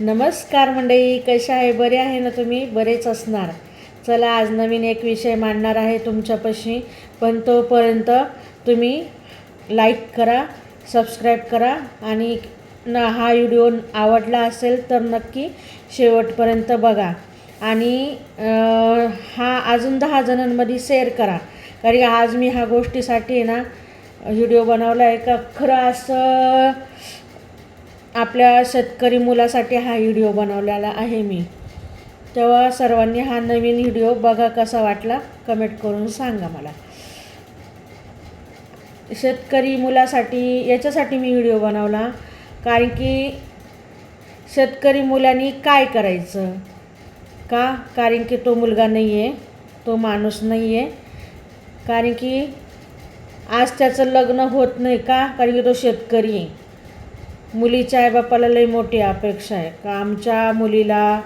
नमस्कार मंडळी कशा आहे? बरे आहे ना तुम्ही? बरेच असणार. चला आज नवीन एक विषय मांडणार आहे तुमच्यापाशी. पण तोपर्यंत तुम्ही लाईक करा सबस्क्राईब करा आणि न हा व्हिडिओ आवडला असेल तर नक्की शेवटपर्यंत बघा. आणि हा अजून दहा जणांमध्ये शेअर करा. कारण आज मी ह्या गोष्टीसाठी ना व्हिडिओ बनवला आहे का? खरं असं आपल्या शेतकरी मुलासाठी हा व्हिडिओ बनवलेला आहे मी. तेव्हा सर्वांनी हा नवीन व्हिडिओ बघा कसा वाटला कमेंट करून सांगा मला. शेतकरी मुलासाठी याच्यासाठी मी व्हिडिओ बनवला कारण की शेतकरी मुलांनी काय करायचं? का? कारण की तो मुलगा नाही आहे तो माणूस नाही आहे कारण की आज त्याचं लग्न होत नाही का? कारण की तो शेतकरी आहे. मुलीच्या आईबापाला लई मोठी अपेक्षा आहे. का आमच्या मुलीला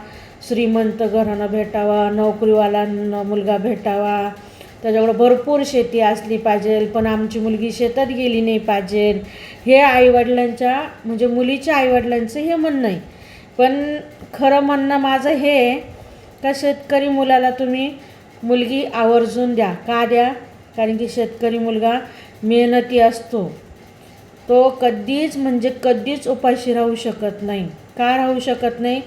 श्रीमंत घराणं भेटावा नोकरीवाला मुलगा भेटावा त्याच्याकडं भरपूर शेती असली पाहिजे पण आमची मुलगी शेतात गेली नाही पाहिजे. हे आईवडिलांच्या म्हणजे मुलीच्या आईवडिलांचं हे म्हणणं आहे. पण खरं म्हणणं माझं हे आहे का शेतकरी मुलाला तुम्ही मुलगी आवर्जून द्या. का द्या? कारण की शेतकरी मुलगा मेहनती असतो. तो कधीच म्हणजे कधीच उपाशी राहू शकत नाही. का राहू शकत नाही?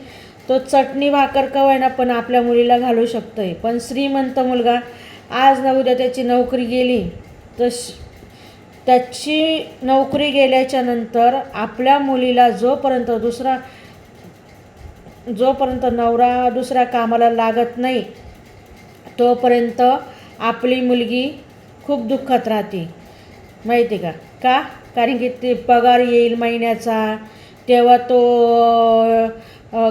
तो चटणी भाकर कवाय ना पण आपल्या मुलीला घालू शकतोय. पण श्रीमंत मुलगा आज ना उद्या त्याची नोकरी गेली तर त्याची नोकरी गेल्याच्यानंतर आपल्या मुलीला जोपर्यंत दुसरा जोपर्यंत नवरा दुसऱ्या कामाला लागत नाही तोपर्यंत आपली मुलगी खूप दुःखात राहते. माहिती का? का? कारण की ते पगार येईल महिन्याचा तेव्हा तो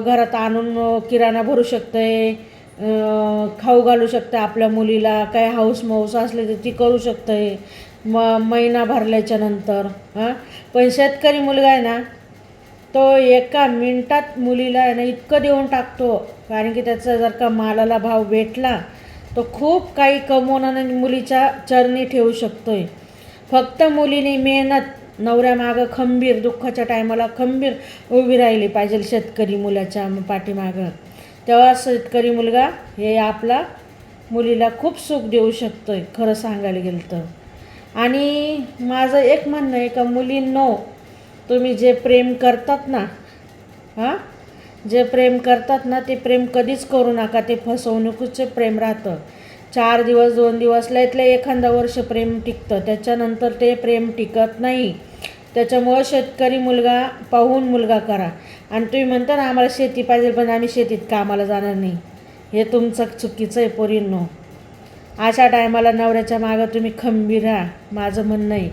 घरात आणून किराणा भरू शकते खाऊ घालू शकतं आपल्या मुलीला काय हाऊस माऊस असले तर ती करू शकते म महिना भरल्याच्या नंतर हां पण शेतकरी मुलगा आहे ना तो एका मिनटात मुलीला आहे ना इतकं देऊन टाकतो. कारण की त्याचा जर का मालाला भाव भेटला तो खूप काही कमवून आणि मुलीच्या चरणी ठेवू शकतो आहे फक्त मुलीने मेहनत नवऱ्यामागं खंबीर दुःखाच्या टायमाला खंबीर उभी राहिली पाहिजे शेतकरी मुलाच्या पाठीमागं. तेव्हा शेतकरी मुलगा हे आपला मुलीला खूप सुख देऊ शकतो आहे खरं सांगायला गेलं तर. आणि माझं एक म्हणणं आहे का मुलींनो तुम्ही जे प्रेम करतात ना हां? जे प्रेम करतात ना ते प्रेम कधीच करू नका ते फसवणुकीचे प्रेम राहतं. चार दिवस दोन दिवस लयतलं एखादा वर्ष प्रेम टिकतं. त्याच्यानंतर ते प्रेम टिकत नाही. त्याच्यामुळं शेतकरी मुलगा पाहून मुलगा करा. आणि तुम्ही म्हणता ना आम्हाला शेती पाहिजे पण आम्ही शेतीत कामाला जाणार नाही. हे तुमचं चुकीचं आहे पोरींनो. अशा टायमाला नवऱ्याच्या मागं तुम्ही खंबीर राहा. माझं म्हणणं आहे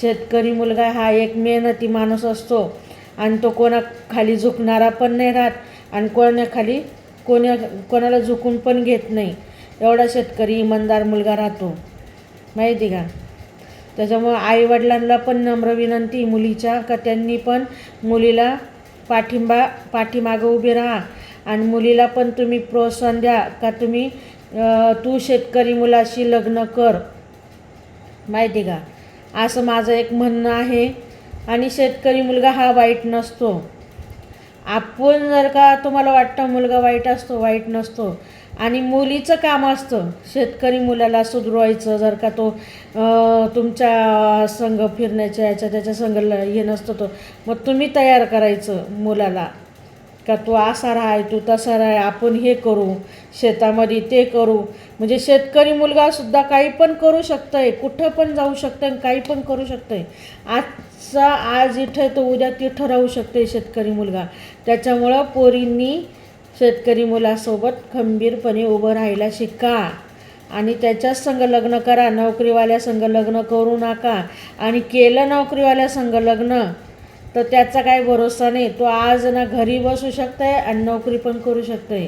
शेतकरी मुलगा हा एक मेहनती माणूस असतो. आणि तो कोणाखाली झुकणारा पण नाही राहत. आणि कोणाखाली कोणा कोणाला झुकून पण घेत नाही. एवढा शेतकरी इमानदार मुलगा राहतो. माहिती का? त्याच्यामुळं आईवडिलांना पण नम्र विनंती मुलीच्या का त्यांनी पण मुलीला पाठिंबा पाठीमागं उभे राहा. आणि मुलीला पण तुम्ही प्रोत्साहन द्या का तुम्ही तू शेतकरी मुलाशी लग्न कर. माहिती का? असं माझं एक म्हणणं आहे. आणि शेतकरी मुलगा हा वाईट नसतो. आपण जर का तुम्हाला वाटतं मुलगा वाईट असतो वाईट नसतो. आणि मुलीचं काम असतं. शेतकरी मुलाला सुधरवायचं जर का तो तुमच्या संघ फिरण्याच्या याच्या त्याच्या संघाला हे नसतो तो मग तुम्ही तयार करायचं मुलाला. का तू असा राहाय तू तसा राहाय आपण हे करू शेतामध्ये ते करू. म्हणजे शेतकरी मुलगासुद्धा काही पण करू शकतंय कुठं पण जाऊ शकतं काही पण करू शकतंय. आजचा आज इथं तो उद्या तिथं राहू शकते शेतकरी मुलगा. त्याच्यामुळं पोरींनी शेतकरी मुलासोबत खंबीरपणे उभं राहायला शिका. आणि त्याच्याच संग लग्न करा. नोकरीवाल्या संग लग्न करू नका. आणि केलं नोकरीवाल्या संग लग्न तर त्याचा काही भरोसा नाही. तो आज ना घरी बसू शकतंय आणि नोकरी पण करू शकतंय.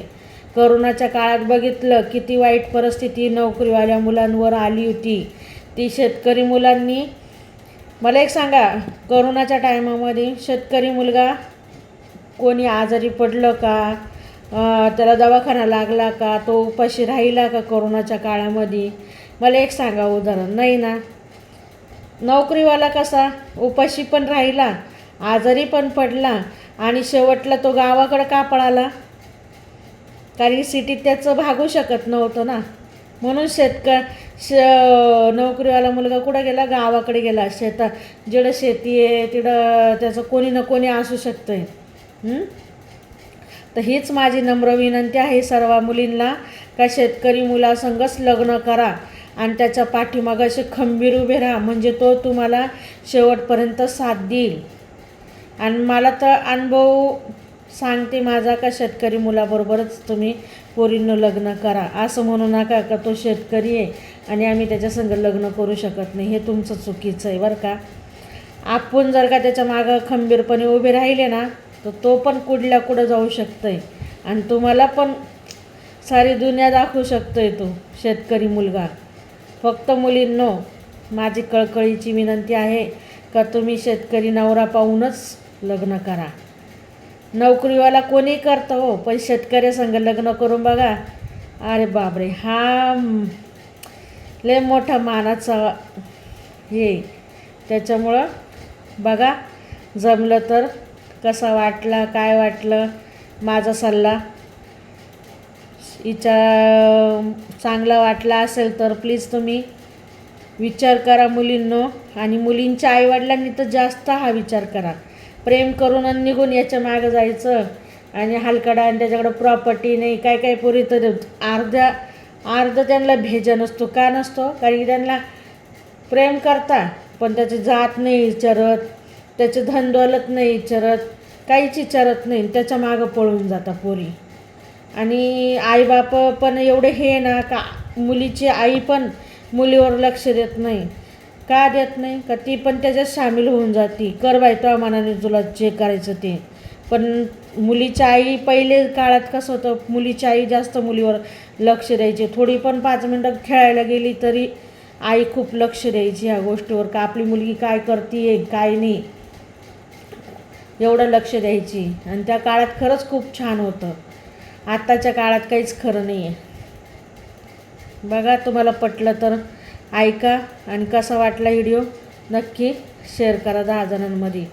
करोनाच्या काळात बघितलं किती वाईट परिस्थिती नोकरीवाल्या मुलांवर आली होती. ती शेतकरी मुलांनी मला एक सांगा करोनाच्या टायमामध्ये शेतकरी मुलगा कोणी आजारी पडलं का? त्याला दवाखाना लागला का तो उपाशी राहिला का कोरोनाच्या काळामध्ये? मला एक सांगा उदाहरण. नाही ना? नोकरीवाला कसा? उपाशी पण राहिला आजारी पण पडला आणि शेवटला तो गावाकडं का पळाला? कारण की सिटीत त्याचं भागू शकत नव्हतं ना. म्हणून शेतक श नोकरीवाला मुलगा कुठं गेला? गावाकडे गेला. शेतात जिकडं शेती आहे तिकडं त्याचं कोणी ना कोणी असू शकतं आहे तर हीच माझी नम्र विनंती आहे सर्व मुलींना का शेतकरी मुलासंगच लग्न करा आणि त्याच्या पाठीमागं असे खंबीर उभे राहा. म्हणजे तो तुम्हाला शेवटपर्यंत साथ देईल. आणि मला तर अनुभव सांगते माझा का शेतकरी मुलाबरोबरच तुम्ही पोरींनं लग्न करा. असं म्हणू नका का तो शेतकरी आहे आणि आम्ही त्याच्यासंग लग्न करू शकत नाही. हे तुमचं चुकीचं आहे बरं का? आपण जर का त्याच्या मागं खंबीरपणे उभे राहिले ना तर तो पण कुठल्या कुठं जाऊ शकतंय. आणि तुम्हाला पण सारी दुनिया दाखवू शकतोय तो शेतकरी मुलगा. फक्त मुलींनो माझी कळकळीची विनंती आहे का तुम्ही शेतकरी नवरा पाहूनच लग्न करा. नोकरीवाला कोणी करतं हो पण शेतकऱ्यासंग लग्न करून बघा. अरे बापरे हा लय मोठा मानाचा हे. त्याच्यामुळं बघा जमलं तर कसा वाटला काय वाटलं माझा सल्ला. हिच्या चांगला वाटला असेल तर प्लीज तुम्ही विचार करा मुलींनो आणि मुलींच्या आईवडिलांनी तर जास्त हा विचार करा. प्रेम करून आणि निघून याच्या मागं जायचं आणि हलकडा आणि त्याच्याकडं प्रॉपर्टी नाही काय काय पुरी तर अर्ध्या अर्ध त्यांना भेजा नसतो. का नसतो? कारण की त्यांना प्रेम करता पण त्याची जात नाही विचारत. त्याचे धनदौलत नाही विचारत काहीच विचारत नाही. त्याच्या मागं पळून जातात पोरी. आणि आईबाप पण एवढे हे ना का मुलीची आई पण मुलीवर लक्ष देत नाही. का देत नाही? का ती पण त्याच्यात सामील होऊन जाती. कर बायतो मनाने तुला जे करायचं ते. पण मुलीच्या आई पहिले काळात कसं होतं मुलीची आई जास्त मुलीवर लक्ष द्यायची. थोडी पण पाच मिनटं खेळायला गेली तरी आई खूप लक्ष द्यायची ह्या गोष्टीवर. का आपली मुलगी काय करते काय नाही. एवढं लक्ष द्यायची. आणि त्या काळात खरंच खूप छान होतं. आत्ताच्या काळात काहीच खरं नाही आहे बघा तुम्हाला पटलं तर ऐका आणि कसा वाटला व्हिडिओ नक्की शेअर करा दहा जणांमध्ये.